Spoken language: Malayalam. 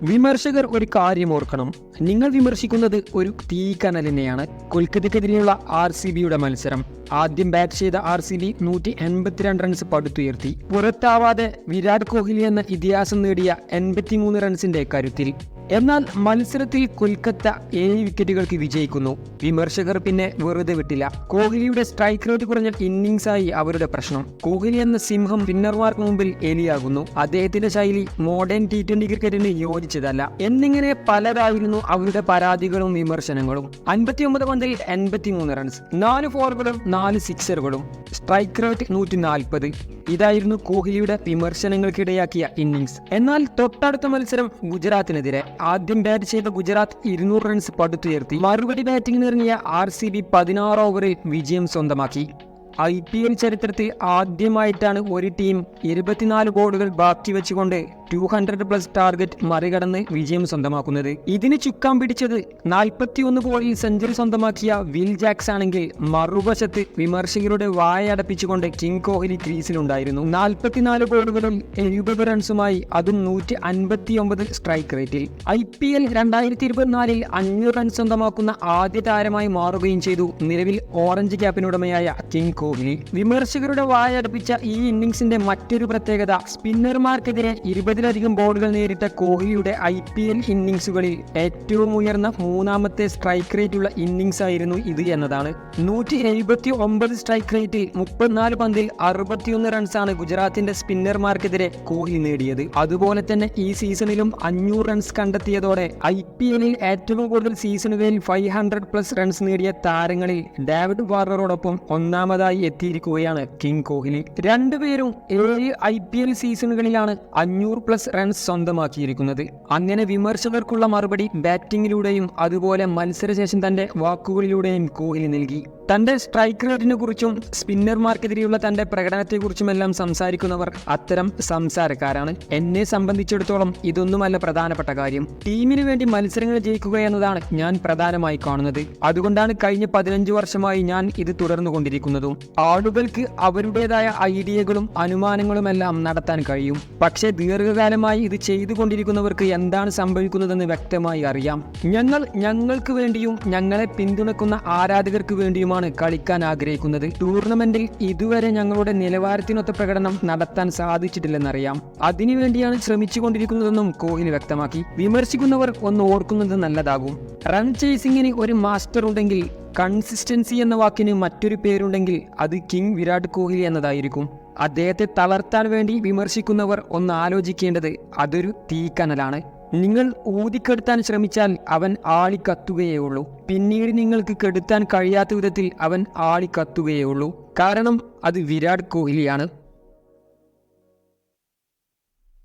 വിമർശകർ ഒരു കാര്യം ഓർക്കണം. നിങ്ങൾ വിമർശിക്കുന്നത് ഒരു തീക്കനലിനെയാണ്. കൊൽക്കത്തക്കെതിരെയുള്ള ആർ സി ബിയുടെ മത്സരം. ആദ്യം ബാറ്റ് ചെയ്ത ആർ സി ബി നൂറ്റി എൺപത്തിരണ്ട് റൺസ് പടുത്തുയർത്തി. പുറത്താവാതെ വിരാട് കോഹ്ലി എന്ന ഇതിഹാസം നേടിയ എൺപത്തിമൂന്ന് റൺസിന്റെ കരുത്തിൽ. എന്നാൽ മത്സരത്തിൽ കൊൽക്കത്ത ഏഴ് വിക്കറ്റുകൾക്ക് വിജയിക്കുന്നു. വിമർശകർ പിന്നെ വെറുതെ വിട്ടില്ല. കോഹ്ലിയുടെ സ്ട്രൈക്ക് റേറ്റ് കുറഞ്ഞ ഇന്നിംഗ്സായി അവരുടെ പ്രശ്നം. കോഹ്ലി എന്ന സിംഹം പിന്നർമാർക്ക് മുമ്പിൽ എലിയാകുന്നു. അദ്ദേഹത്തിന്റെ ശൈലി മോഡേൺ ടി ട്വന്റി ക്രിക്കറ്റിന് യോജിച്ചതല്ല. എന്നിങ്ങനെ പലരായിരുന്നു അവരുടെ പരാതികളും വിമർശനങ്ങളും. അൻപത്തിയൊമ്പത് പന്തിൽ എൺപത്തിമൂന്ന് റൺസ് നാല് ഫോറുകളും നാല് സിക്സറുകളും സ്ട്രൈക്ക് റേറ്റ് നൂറ്റി നാൽപ്പത് ഇതായിരുന്നു കോഹ്ലിയുടെ വിമർശനങ്ങൾക്കിടയാക്കിയ ഇന്നിംഗ്സ് എന്നാൽ തൊട്ടടുത്ത മത്സരം ഗുജറാത്തിനെതിരെ. ആദ്യം ബാറ്റ് ചെയ്ത ഗുജറാത്ത് ഇരുന്നൂറ് റൺസ് പടുത്തുയർത്തി. മറുപടി ബാറ്റിംഗിന് ഇറങ്ങിയ ആർ സി ബി പതിനാറ് ഓവറിൽ വിജയം സ്വന്തമാക്കി. ഐ പി എൽ ചരിത്രത്തിൽ ആദ്യമായിട്ടാണ് ഒരു ടീം ഇരുപത്തിനാല് ബോളുകൾ ബാക്കി വെച്ചുകൊണ്ട് ടു ഹൺഡ്രഡ് പ്ലസ് ടാർഗറ്റ് മറികടന്ന് വിജയം സ്വന്തമാക്കുന്നത്. ഇതിന് ചുക്കാൻ പിടിച്ചത് നാൽപ്പത്തിയൊന്ന് ബോളിൽ സെഞ്ചുറി സ്വന്തമാക്കിയ വിൽ ജാക്സ് ആണെങ്കിൽ മറുവശത്ത് വിമർശകരുടെ വായ അടപ്പിച്ചുകൊണ്ട് കിങ് കോഹ്ലി ക്രീസിലുണ്ടായിരുന്നു. നാൽപ്പത്തിനാല് ബോളുകളും എഴുപത് റൺസുമായി അതും നൂറ്റി അൻപത്തി ഒമ്പത് സ്ട്രൈക്ക് റേറ്റിൽ ഐ പി എൽ രണ്ടായിരത്തി ഇരുപത്തിനാലിൽ അഞ്ഞൂറ് റൺ സ്വന്തമാക്കുന്ന ആദ്യ താരമായി മാറുകയും ചെയ്തു നിലവിൽ ഓറഞ്ച് ക്യാപ്പിനുടമയായ കിങ് കോഹ്ലി. വിമർശകരുടെ വായ അടപ്പിച്ച ഈ ഇന്നിംഗ്സിന്റെ മറ്റൊരു പ്രത്യേകത സ്പിന്നർമാർക്കെതിരെ ഇരുപതിലധികം ബോളുകൾ നേരിട്ട കോഹ്ലിയുടെ ഐ പി എൽ ഇന്നിങ്സുകളിൽ ഏറ്റവും ഉയർന്ന മൂന്നാമത്തെ സ്ട്രൈക്ക് റേറ്റുള്ള ഇന്നിങ്സ് ആയിരുന്നു ഇത് എന്നതാണ്. നൂറ്റി എഴുപത്തി ഒമ്പത് സ്ട്രൈക്ക് റേറ്റിൽ മുപ്പത്തിനാല് പന്തിൽ അറുപത്തിയൊന്ന് റൺസാണ് ഗുജറാത്തിന്റെ സ്പിന്നർമാർക്കെതിരെ കോഹ്ലി നേടിയത്. അതുപോലെ തന്നെ ഈ സീസണിലും അഞ്ഞൂറ് റൺസ് കണ്ടെത്തിയതോടെ ഐ പി എല്ലിൽ ഏറ്റവും കൂടുതൽ സീസണുകളിൽ ഫൈവ് ഹൺഡ്രഡ് പ്ലസ് റൺസ് നേടിയ താരങ്ങളിൽ ഡേവിഡ് വാർണറോടൊപ്പം ഒന്നാമതായി എത്തിയിരിക്കുകയാണ് കിങ് കോഹ്ലി. രണ്ടുപേരും ഏഴ് ഐ പി എൽ സീസണുകളിലാണ് അഞ്ഞൂറ് പ്ലസ് റൺസ് സ്വന്തമാക്കിയിരിക്കുന്നത്. അങ്ങനെ വിമർശകർക്കുള്ള മറുപടി ബാറ്റിംഗിലൂടെയും അതുപോലെ മത്സരശേഷം തന്റെ വാക്കുകളിലൂടെയും കോഹ്ലി നൽകി. തന്റെ സ്ട്രൈക്ക് റേറ്റിനെ കുറിച്ചും സ്പിന്നർമാർക്കെതിരെയുള്ള തന്റെ പ്രകടനത്തെക്കുറിച്ചുമെല്ലാം സംസാരിക്കുന്നവർ അത്തരം സംസാരക്കാരാണ്. എന്നെ സംബന്ധിച്ചിടത്തോളം ഇതൊന്നുമല്ല പ്രധാനപ്പെട്ട കാര്യം. ടീമിന് വേണ്ടി മത്സരങ്ങൾ ജയിക്കുക എന്നതാണ് ഞാൻ പ്രധാനമായി കാണുന്നത്. അതുകൊണ്ടാണ് കഴിഞ്ഞ പതിനഞ്ച് വർഷമായി ഞാൻ ഇത് തുടർന്നുകൊണ്ടിരിക്കുന്നതും. ആളുകൾക്ക് അവരുടേതായ ഐഡിയകളും അനുമാനങ്ങളുമെല്ലാം നടത്താൻ കഴിയും. പക്ഷേ ദീർഘകാലമായി ഇത് ചെയ്തുകൊണ്ടിരിക്കുന്നവർക്ക് എന്താണ് സംഭവിക്കുന്നതെന്ന് വ്യക്തമായി അറിയാം. ഞങ്ങൾ ഞങ്ങൾക്ക് വേണ്ടിയും ഞങ്ങളെ പിന്തുണക്കുന്ന ആരാധകർക്ക് വേണ്ടിയുമാണ് കളിക്കാൻ ആഗ്രഹിക്കുന്നത്. ടൂർണമെന്റിൽ ഇതുവരെ ഞങ്ങളുടെ നിലവാരത്തിനൊത്ത പ്രകടനം നടത്താൻ സാധിച്ചിട്ടില്ലെന്നറിയാം. അതിനുവേണ്ടിയാണ് ശ്രമിച്ചുകൊണ്ടിരിക്കുന്നതെന്നും കോഹ്ലി വ്യക്തമാക്കി. വിമർശിക്കുന്നവർ ഒന്ന് ഓർക്കുന്നത് നല്ലതാകും. റൺ ചേസിംഗിന് ഒരു മാസ്റ്റർ ഉണ്ടെങ്കിൽ കൺസിസ്റ്റൻസി എന്ന വാക്കിന് മറ്റൊരു പേരുണ്ടെങ്കിൽ അത് കിങ് വിരാട് കോഹ്ലി എന്നതായിരിക്കും. അദ്ദേഹത്തെ തളർത്താൻ വേണ്ടി വിമർശിക്കുന്നവർ ഒന്ന് ആലോചിക്കേണ്ടത് അതൊരു തീക്കനലാണ്. നിങ്ങൾ ഊതിക്കെടുത്താൻ ശ്രമിച്ചാൽ അവൻ ആളിക്കത്തുകയേ ഉള്ളൂ പിന്നീട് നിങ്ങൾക്ക് കെടുത്താൻ കഴിയാത്ത വിധത്തിൽ അവൻ ആളിക്കത്തുകയേ ഉള്ളൂ കാരണം അത് വിരാട് കോഹ്ലിയാണ്.